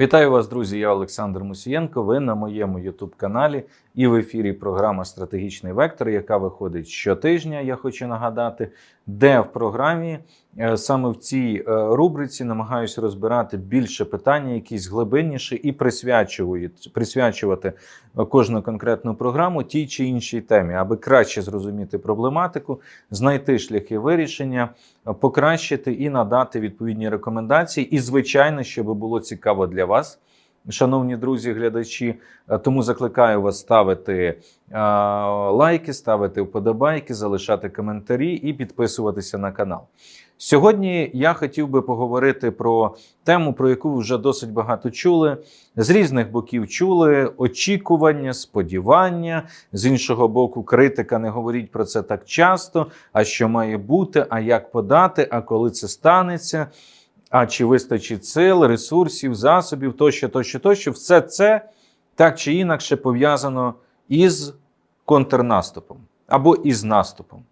Вітаю вас, друзі! Я Олександр Мусієнко. Ви на моєму Ютуб-каналі і в ефірі програма Стратегічний вектор, яка виходить щотижня, я хочу нагадати, де в програмі е, саме в цій е, рубриці намагаюся розбирати більше питання, якісь глибинніші, і присвячувати е, кожну конкретну програму тій чи іншій темі, аби краще зрозуміти проблематику, знайти шляхи вирішення, покращити і надати відповідні рекомендації. І, звичайно, щоб було цікаво для вас. Шановні друзі, глядачі, е, тому закликаю вас ставити е, лайки, ставити вподобайки, залишати коментарі і підписуватися на канал. Сьогодні я хотів би поговорити про тему, про яку ви вже досить багато чули. З різних боків чули очікування, сподівання. З іншого боку, критика не говоріть про це так часто. А що має бути, а як подати, а коли це станеться. А чи вистачить сил, ресурсів, засобів, тощо, тощо, тощо, все це так чи інакше пов'язано із контрнаступом або із наступом.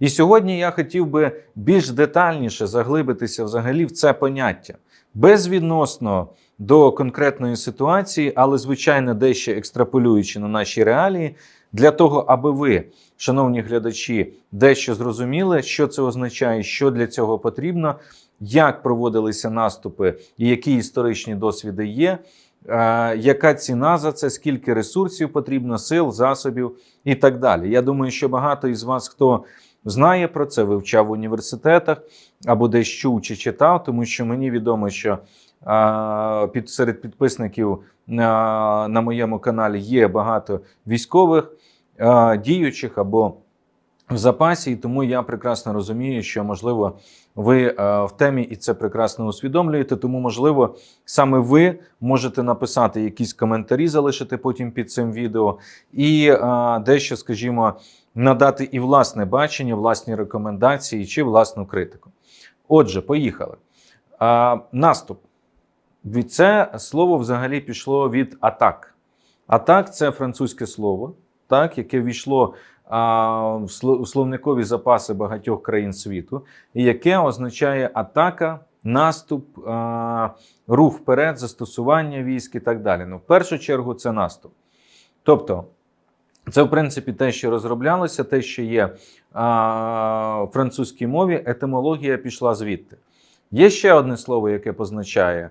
І сьогодні я хотів би більш детальніше заглибитися взагалі в це поняття, безвідносно до конкретної ситуації, але, звичайно, дещо екстраполюючи на наші реалії, для того, аби ви, шановні глядачі, дещо зрозуміли, що це означає, що для цього потрібно, як проводилися наступи і які історичні досвіди є. е, Яка ціна за це, скільки ресурсів потрібно, сил, засобів і так далі. Я думаю, що багато із вас, хто знає про це, вивчав в університетах або десь чув чи читав, тому що мені відомо, що під, серед підписників на, моєму каналі є багато військових діючих або в запасі, і тому я прекрасно розумію, що можливо ви в темі і це прекрасно усвідомлюєте. Тому, можливо, саме ви можете написати якісь коментарі, залишити потім під цим відео, і дещо, скажімо, надати і власне бачення, власні рекомендації чи власну критику. Отже, поїхали. Наступ. Від це слово взагалі пішло від атак. Атак це французьке слово, так, яке війшло а, в словникові запаси багатьох країн світу, і яке означає атака, наступ, а, рух вперед, застосування військ і так далі. Ну, в першу чергу, це наступ. Тобто, це, в принципі, те, що розроблялося, те, що є а, в французькій мові, етимологія пішла звідти. Є ще одне слово, яке позначає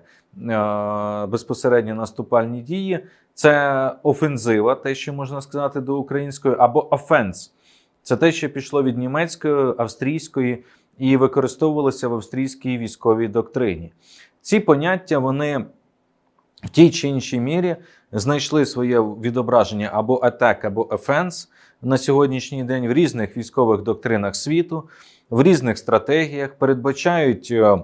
безпосередньо наступальні дії. Це офензива, те, що можна сказати до української, або офенс. Це те, що пішло від німецької, австрійської і використовувалося в австрійській військовій доктрині. Ці поняття вони в тій чи іншій мірі знайшли своє відображення або атак, або offense на сьогоднішній день в різних військових доктринах світу, в різних стратегіях, передбачають, е,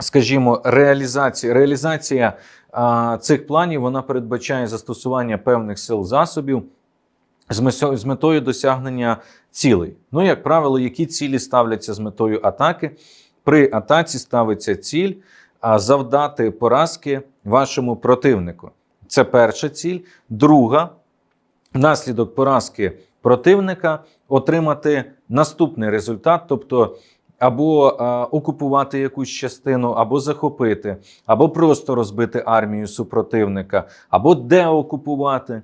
скажімо, реалізацію. Реалізація а, цих планів вона передбачає застосування певних сил засобів з метою досягнення цілей. Ну, як правило, які цілі ставляться з метою атаки? При атаці ставиться ціль завдати поразки вашому противнику. Це перша ціль. Друга внаслідок поразки противника отримати наступний результат, тобто або е, окупувати якусь частину, або захопити, або просто розбити армію супротивника, або деокупувати е,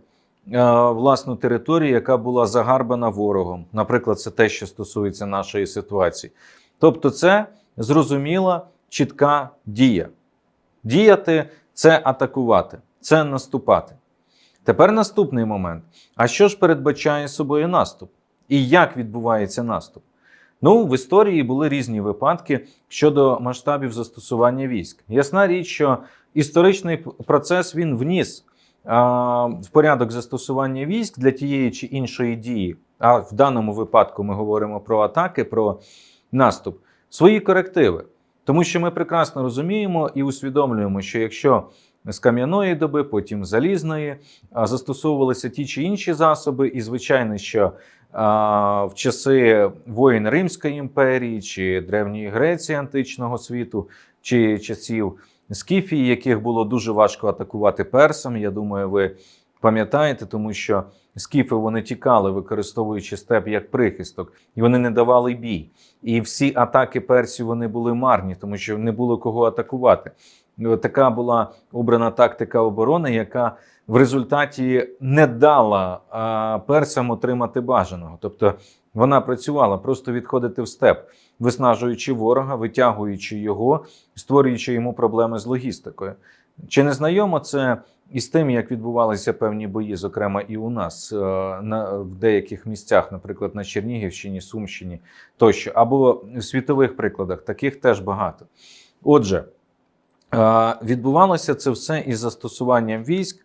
власну територію, яка була загарбана ворогом. Наприклад, це те, що стосується нашої ситуації. Тобто, це зрозуміла чітка дія. Діяти це атакувати, це наступати. Тепер наступний момент. А що ж передбачає собою наступ? І як відбувається наступ? Ну, в історії були різні випадки щодо масштабів застосування військ. Ясна річ, що історичний процес він вніс а, в порядок застосування військ для тієї чи іншої дії. А в даному випадку ми говоримо про атаки, про наступ, свої корективи. Тому що ми прекрасно розуміємо і усвідомлюємо, що якщо з кам'яної доби, потім залізної, застосовувалися ті чи інші засоби, і звичайно, що в часи воїн Римської імперії чи Древньої Греції античного світу, чи часів Скіфії, яких було дуже важко атакувати персам. Я думаю, ви пам'ятаєте, тому що скіфи вони тікали, використовуючи степ як прихисток, і вони не давали бій. І всі атаки персів вони були марні, тому що не було кого атакувати. е, така була обрана тактика оборони, яка в результаті не дала персам отримати бажаного. Тобто вона працювала просто відходити в степ, виснажуючи ворога, витягуючи його, створюючи йому проблеми з логістикою. Чи не знайомо це із тим, як відбувалися певні бої, зокрема і у нас е, на в деяких місцях, наприклад, на Чернігівщині, Сумщині тощо, або в світових прикладах, таких теж багато. Отже, е, відбувалося це все із застосуванням військ,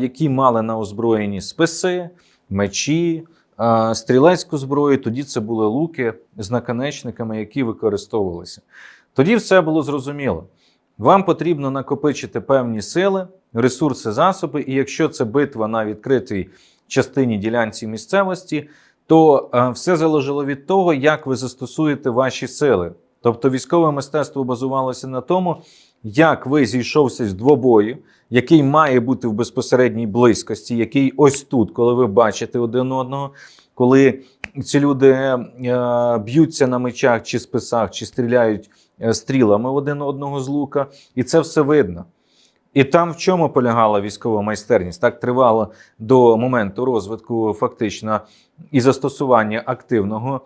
які мали на озброєнні списи, мечі, стрілецьку зброю. Тоді це були луки з наконечниками, які використовувалися. Тоді все було зрозуміло. Вам потрібно накопичити певні сили, ресурси, засоби, і якщо це битва на відкритій частині ділянці місцевості, то е, все залежало від того, як ви застосуєте ваші сили. Тобто військове мистецтво базувалося на тому, як ви зійшовся з двобою, який має бути в безпосередній близькості, який ось тут, коли ви бачите один одного, коли ці люди е, б'ються на мечах чи списах, чи стріляють е, стрілами один одного з лука, і це все видно. І там в чому полягала військова майстерність? Так тривало до моменту розвитку, фактично, і застосування активного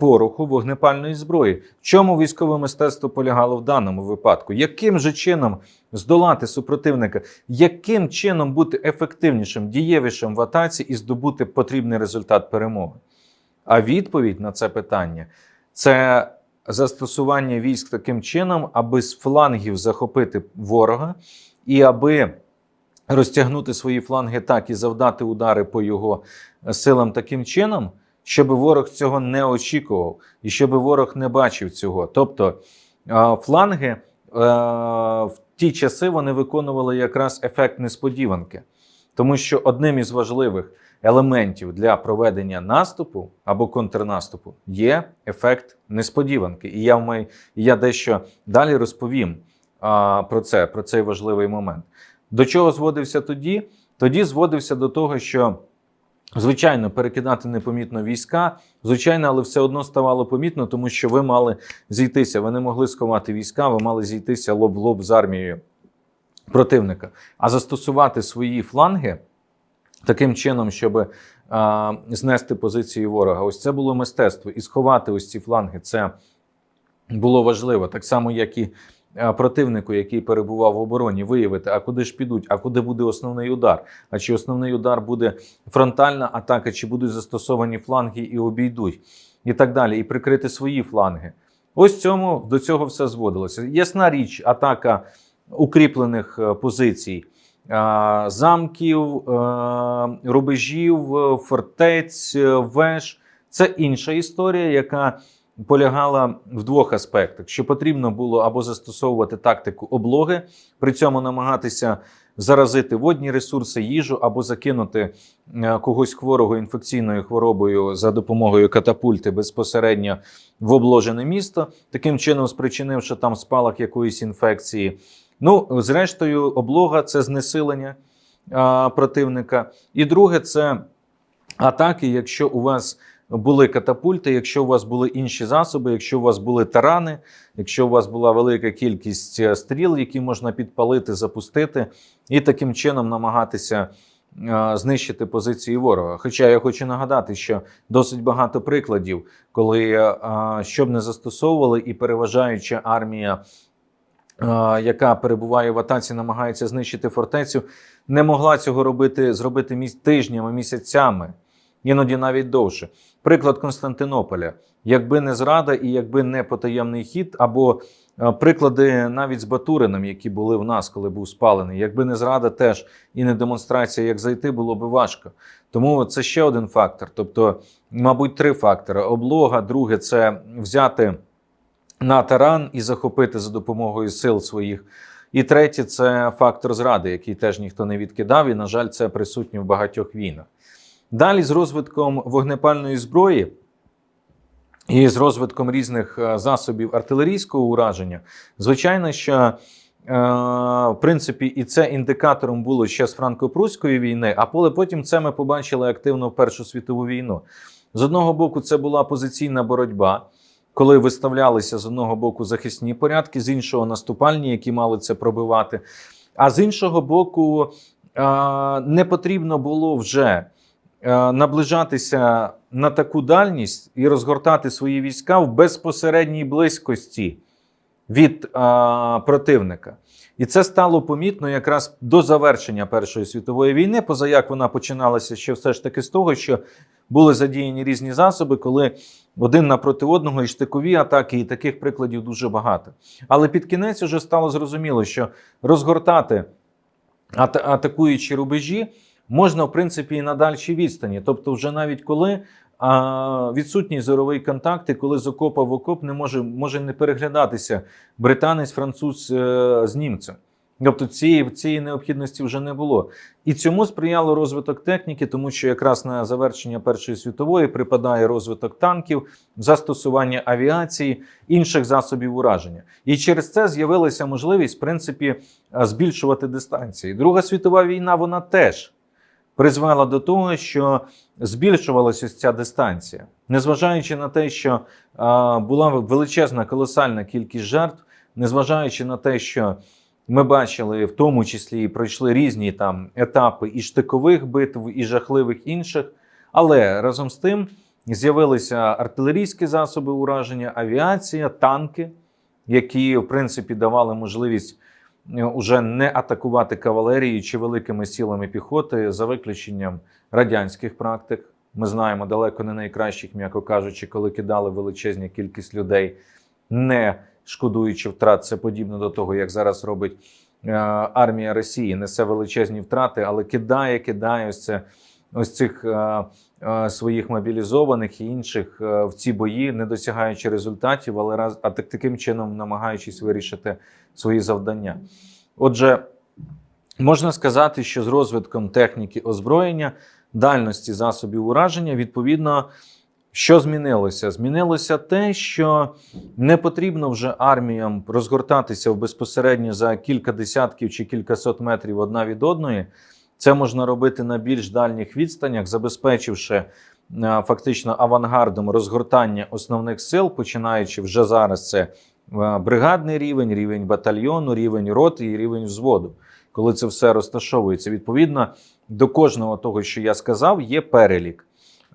пороху вогнепальної зброї. В чому військове мистецтво полягало в даному випадку? Яким же чином здолати супротивника? Яким чином бути ефективнішим, дієвішим в атаці і здобути потрібний результат перемоги? А відповідь на це питання це застосування військ таким чином, аби з флангів захопити ворога і аби розтягнути свої фланги так і завдати удари по його силам таким чином, щоб ворог цього не очікував і щоб ворог не бачив цього. Тобто фланги е, в ті часи вони виконували якраз ефект несподіванки, тому що одним із важливих елементів для проведення наступу або контрнаступу є ефект несподіванки. І я в я дещо далі розповім про це, про цей важливий момент. До чого зводився тоді? Тоді зводився до того, що. Звичайно, перекидати непомітно війська, звичайно, але все одно ставало помітно, тому що ви мали зійтися. Ви не могли сховати війська, ви мали зійтися лоб в лоб з армією противника, а застосувати свої фланги таким чином, щоб а, знести позиції ворога. Ось це було мистецтво. І сховати ось ці фланги це було важливо. Так само, як і противнику, який перебував в обороні, виявити, а куди ж підуть, а куди буде основний удар. А чи основний удар буде фронтальна атака, чи будуть застосовані фланги і обійдуть, і так далі, і прикрити свої фланги. Ось цьому до цього все зводилося. Ясна річ, атака укріплених е, позицій е, замків, е, рубежів, е, фортець, е, веж це інша історія, яка полягала в двох аспектах: що потрібно було або застосовувати тактику облоги, при цьому намагатися заразити водні ресурси, їжу або закинути е, когось хворого інфекційною хворобою за допомогою катапульти безпосередньо в обложене місто, таким чином спричинивши там спалах якоїсь інфекції. Ну, зрештою, облога це знесилення а, противника. І друге, це атаки, якщо у вас були катапульти, якщо у вас були інші засоби, якщо у вас були тарани, якщо у вас була велика кількість е, стріл, які можна підпалити, запустити, і таким чином намагатися е, знищити позиції ворога. Хоча я хочу нагадати, що досить багато прикладів, коли е, щоб не застосовували і переважаюча армія. Яка перебуває в атаці, намагається знищити фортецю, не могла цього робити зробити міс- тижнями, місяцями, іноді навіть довше. Приклад Константинополя, якби не зрада і якби не потаємний хід, або е, приклади навіть з Батурином, які були в нас, коли був спалений. Якби не зрада, теж і не демонстрація, як зайти, було би важко. Тому це ще один фактор. Тобто, мабуть, три фактори: облога, друге це взяти на таран і захопити за допомогою сил своїх. І третє це фактор зради, який теж ніхто не відкидав, і, на жаль, це присутнє в багатьох війнах. Далі з розвитком вогнепальної зброї і з розвитком різних е, засобів артилерійського ураження, звичайно, що е, в принципі і це індикатором було ще з франко-прусської війни, а поле потім це ми побачили активно в Першу світову війну. З одного боку, це була позиційна боротьба. коли виставлялися з одного боку захисні порядки, з іншого наступальні, які мали це пробивати. А з іншого боку, е, не потрібно було вже наближатися на таку дальність і розгортати свої війська в безпосередній близькості від а, противника. І це стало помітно якраз до завершення Першої світової війни, поза як вона починалася ще все ж таки з того, що були задіяні різні засоби, коли один напроти одного і штикові атаки, і таких прикладів дуже багато. Але під кінець вже стало зрозуміло, що розгортати атакуючі рубежі можна, в принципі, і на дальшій відстані. Тобто, вже навіть коли а, відсутній зоровий контакт, і коли з окопа в окоп не може, може не переглядатися британець, француз е, з німцем. Тобто цієї, цієї необхідності вже не було. І цьому сприяло розвиток техніки, тому що якраз на завершення Першої світової припадає розвиток танків, застосування авіації, інших засобів ураження. І через це з'явилася можливість, в принципі, е, збільшувати дистанції. Друга світова війна вона теж призвела до того, що збільшувалася ця дистанція, незважаючи на те, що була величезна колосальна кількість жертв, незважаючи на те, що ми бачили, в тому числі і пройшли різні там етапи і штикових битв, і жахливих інших. Але разом з тим з'явилися артилерійські засоби ураження, авіація, танки, які в принципі давали можливість уже не атакувати кавалерії чи великими силами піхоти за виключенням радянських практик. Ми знаємо далеко не найкращих, м'яко кажучи, коли кидали величезні кількість людей, не шкодуючи втрат. Це подібно до того, як зараз робить е, армія Росії, несе величезні втрати, але кидає, кидає ось це. Ось цих е, е, своїх мобілізованих і інших е, в ці бої, не досягаючи результатів, але раз а так таким чином намагаючись вирішити свої завдання. Отже, можна сказати, що з розвитком техніки озброєння, дальності засобів ураження, відповідно, що змінилося? Змінилося те, що не потрібно вже арміям розгортатися безпосередньо за кілька десятків чи кількасот метрів одна від одної. Це можна робити на більш дальніх відстанях, забезпечивши е, фактично авангардом розгортання основних сил, починаючи вже зараз це е, бригадний рівень, рівень батальйону, рівень роти і рівень взводу. Коли це все розташовується, відповідно до кожного того, що я сказав, є перелік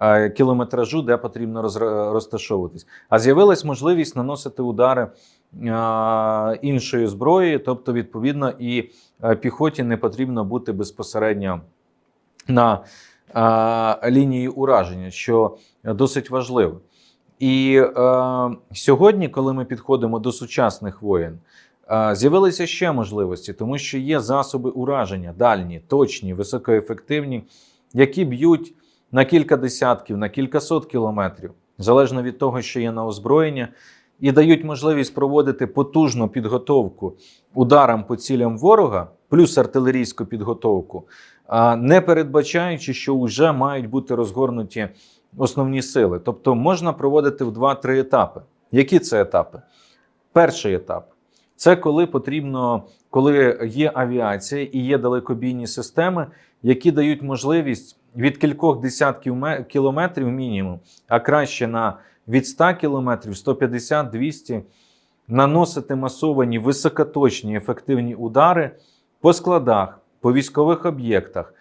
е, кілометражу, де потрібно розташовуватись. А з'явилась можливість наносити удари іншою зброєю, тобто, відповідно, і е, піхоті не потрібно бути безпосередньо на лінії ураження, що досить важливо. І е, сьогодні, коли ми підходимо до сучасних воєн, е, з'явилися ще можливості, тому що є засоби ураження дальні, точні, високоефективні, які б'ють на кілька десятків, на кількасот кілометрів, залежно від того, що є на озброєння, і дають можливість проводити потужну підготовку ударам по цілям ворога, плюс артилерійську підготовку, не передбачаючи, що вже мають бути розгорнуті основні сили. Тобто можна проводити в 2-3 етапи. Які це етапи? Перший етап це коли потрібно, коли є авіація і є далекобійні системи, які дають можливість від кількох десятків кілометрів мінімум, а краще на від 100 кілометрів, 150, 200, наносити масовані високоточні ефективні удари по складах, по військових об'єктах,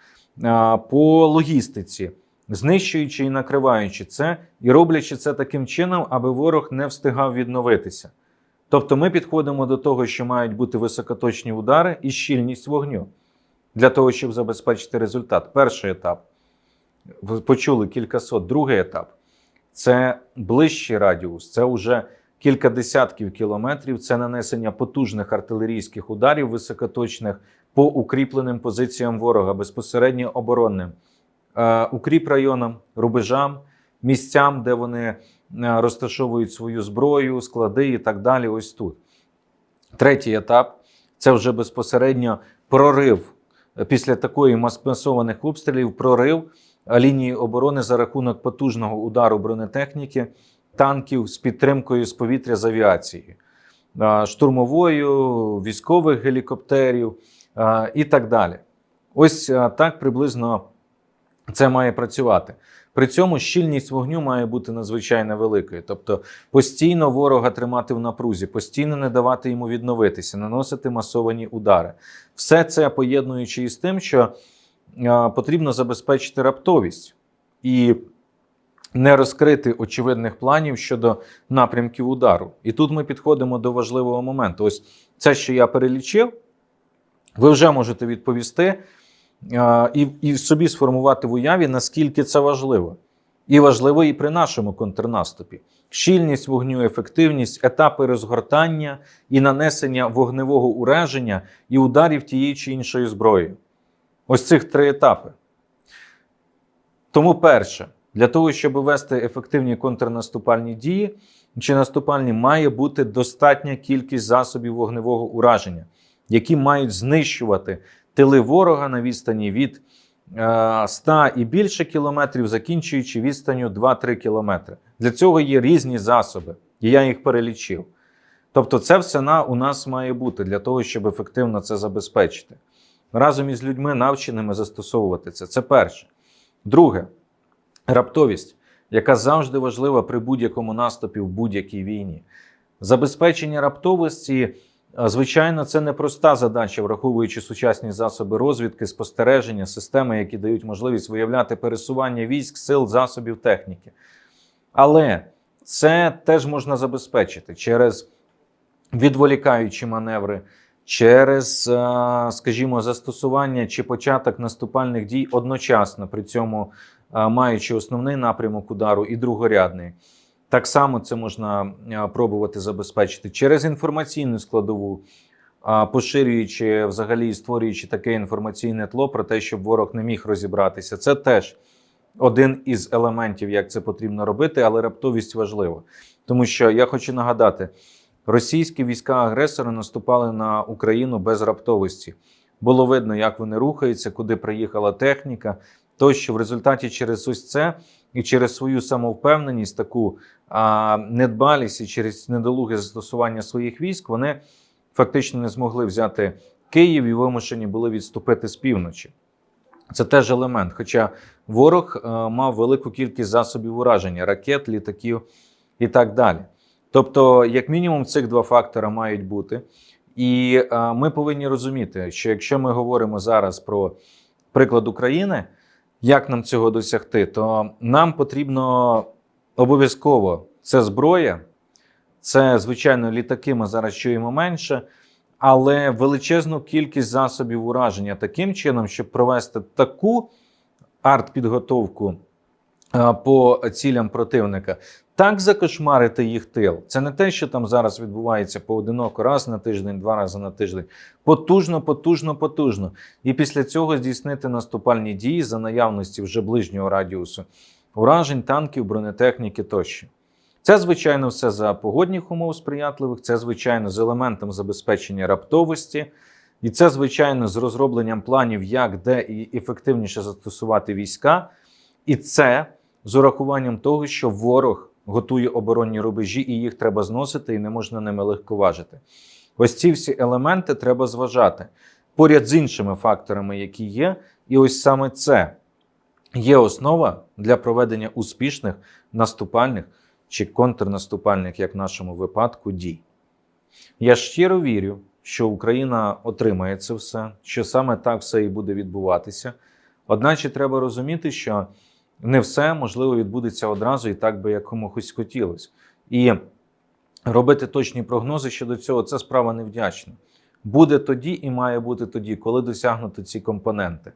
по логістиці, знищуючи і накриваючи це, і роблячи це таким чином, аби ворог не встигав відновитися. Тобто ми підходимо до того, що мають бути високоточні удари і щільність вогню для того, щоб забезпечити результат. Перший етап почули кількасот. Другий етап це ближчий радіус, це вже кілька десятків кілометрів. Це нанесення потужних артилерійських ударів високоточних по укріпленим позиціям ворога, безпосередньо оборонним, е, укріп районам, рубежам, місцям, де вони е, розташовують свою зброю, склади і так далі. Ось тут. Третій етап це вже безпосередньо прорив після такої мас- масованих обстрілів, прорив лінії оборони за рахунок потужного удару бронетехніки, танків з підтримкою з повітря з авіацією, е, штурмовою, військових гелікоптерів і так далі. Ось так приблизно це має працювати. При цьому щільність вогню має бути надзвичайно великою. Тобто постійно ворога тримати в напрузі, постійно не давати йому відновитися, наносити масовані удари. Все це поєднуючи із тим, що потрібно забезпечити раптовість і не розкрити очевидних планів щодо напрямків удару. І тут ми підходимо до важливого моменту. Ось це, що я перелічив, ви вже можете відповісти і, і собі сформувати в уяві, наскільки це важливо. І важливо і при нашому контрнаступі. Щільність вогню, ефективність, етапи розгортання і нанесення вогневого ураження і ударів тієї чи іншої зброї. Ось цих три етапи. Тому, перше, для того, щоб вести ефективні контрнаступальні дії чи наступальні, має бути достатня кількість засобів вогневого ураження, які мають знищувати тили ворога на відстані від е, 100 і більше кілометрів, закінчуючи відстанню 2-3 кілометри. Для цього є різні засоби, і я їх перелічив. Тобто, це все на, у нас має бути для того, щоб ефективно це забезпечити. Разом із людьми, навченими застосовувати це. Це перше. Друге, раптовість, яка завжди важлива при будь-якому наступі в будь-якій війні. Забезпечення раптовості, звичайно, це непроста задача, враховуючи сучасні засоби розвідки, спостереження, системи, які дають можливість виявляти пересування військ, сил, засобів, техніки. Але це теж можна забезпечити через відволікаючі маневри, через, е, скажімо, застосування чи початок наступальних дій одночасно, при цьому е, маючи основний напрямок удару і другорядний. Так само це можна е, пробувати забезпечити через інформаційну складову, поширюючи взагалі створюючи таке інформаційне тло про те, щоб ворог не міг розібратися. Це теж один із елементів, як це потрібно робити, але раптовість важлива. Тому що я хочу нагадати, російські війська-агресори наступали на Україну без раптовості. Було видно, як вони рухаються, куди приїхала техніка. Тощо в результаті через ось це і через свою самовпевненість, таку а, недбалість і через недолуге застосування своїх військ, вони фактично не змогли взяти Київ і вимушені були відступити з півночі. Це теж елемент. Хоча ворог е, мав велику кількість засобів ураження, ракет, літаків і так далі. Тобто, як мінімум, цих два фактори мають бути. І е, ми повинні розуміти, що якщо ми говоримо зараз про приклад України, як нам цього досягти, то нам потрібно обов'язково це зброя, це, звичайно, літаки ми зараз чуємо менше, але величезну кількість засобів ураження таким чином, щоб провести таку артпідготовку по цілям противника, так закошмарити їх тил. Це не те, що там зараз відбувається поодиноко, раз на тиждень, два рази на тиждень. Потужно, потужно, потужно. І після цього здійснити наступальні дії за наявності вже ближнього радіусу уражень, танків, бронетехніки тощо. Це, звичайно, все за погодних умов сприятливих, це, звичайно, з елементом забезпечення раптовості, і це, звичайно, з розробленням планів, як де і ефективніше застосувати війська. І це з урахуванням того, що ворог готує оборонні рубежі, і їх треба зносити, і не можна ними легковажити. Ось ці всі елементи треба зважати поряд з іншими факторами, які є. І ось саме це є основа для проведення успішних наступальних чи контрнаступальних, як в нашому випадку, дій. Я щиро вірю, що Україна отримає це все, що саме так все і буде відбуватися. Одначе треба розуміти, що не все можливо відбудеться одразу і так би якомусь хотілося. І робити точні прогнози щодо цього це справа невдячна. Буде тоді і має бути тоді, коли досягнути ці компоненти.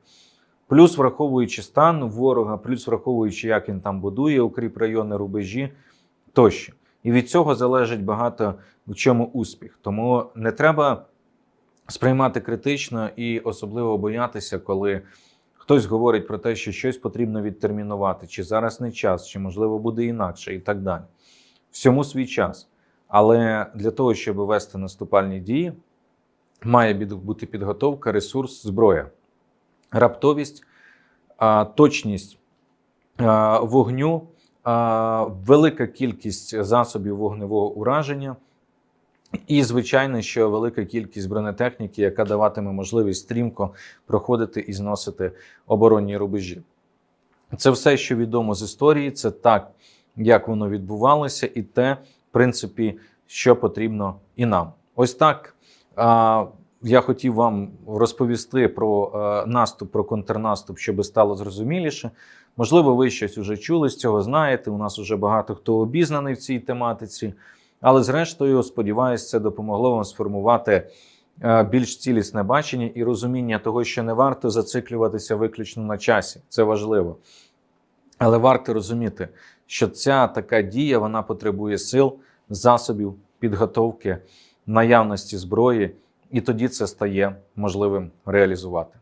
Плюс враховуючи стан ворога, плюс враховуючи, як він там будує укріп райони, рубежі тощо. І від цього залежить багато в чому успіх. Тому не треба сприймати критично і особливо боятися, коли хтось говорить про те, що щось потрібно відтермінувати, чи зараз не час, чи можливо буде інакше, і так далі. Всьому свій час. Але для того, щоб вести наступальні дії, має бути підготовка, ресурс, зброя, раптовість, точність вогню велика кількість засобів вогневого ураження, і, звичайно, що велика кількість бронетехніки, яка даватиме можливість стрімко проходити і зносити оборонні рубежі. Це все, що відомо з історії, це так, як воно відбувалося, і те, в принципі, що потрібно і нам. Ось так. А, я хотів вам розповісти про е, наступ, про контрнаступ, щоб стало зрозуміліше. Можливо, ви щось уже чули з цього, знаєте. У нас вже багато хто обізнаний в цій тематиці. Але, зрештою, сподіваюся, це допомогло вам сформувати е, більш цілісне бачення і розуміння того, що не варто зациклюватися виключно на часі. Це важливо. Але варто розуміти, що ця така дія вона потребує сил, засобів, підготовки, наявності зброї, і тоді це стає можливим реалізувати.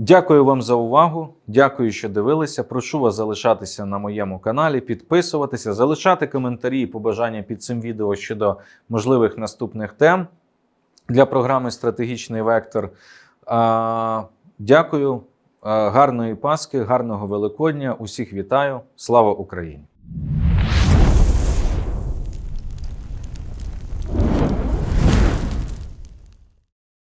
Дякую вам за увагу. Дякую, що дивилися. Прошу вас залишатися на моєму каналі, підписуватися, залишати коментарі і побажання під цим відео щодо можливих наступних тем для програми Стратегічний вектор. Дякую, гарної Пасхи, гарного Великодня. Усіх вітаю. Слава Україні!